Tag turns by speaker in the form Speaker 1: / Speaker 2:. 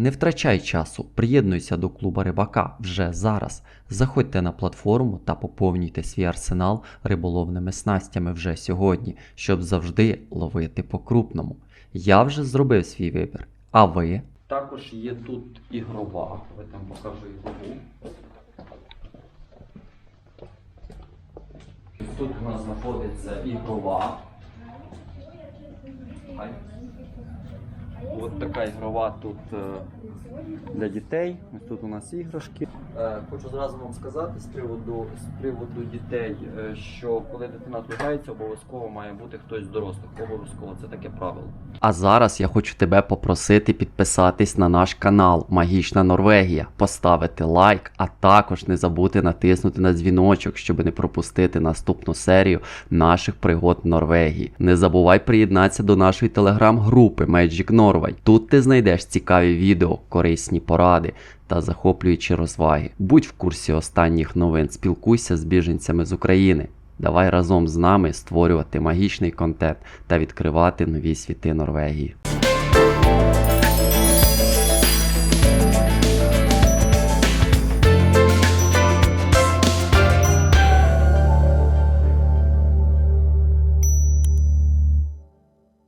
Speaker 1: Не втрачай часу, приєднуйся до клуба рибака вже зараз. Заходьте на платформу та поповнюйте свій арсенал риболовними снастями вже сьогодні, щоб завжди ловити по-крупному. Я вже зробив свій вибір. А ви? Також є тут ігрова. Я там покажу ігрову. Тут у нас знаходиться ігрова. От така ігрова тут е, для дітей. Ось тут у нас іграшки. Е, Хочу зразу вам сказати з приводу, з приводу дітей, е, що коли дитина тут обов'язково має бути хтось з дорослих. Обов'язково це таке правило. А зараз я хочу тебе попросити підписатись на наш канал Магічна Норвегія, поставити лайк, а також не забути натиснути на дзвіночок, щоб не пропустити наступну серію наших пригод в Норвегії. Не забувай приєднатися до нашої телеграм-групи Magic Norway. Тут ти знайдеш цікаві відео, корисні поради та захоплюючі розваги. Будь в курсі останніх новин, спілкуйся з біженцями з України. Давай разом з нами створювати магічний контент та відкривати нові світи Норвегії.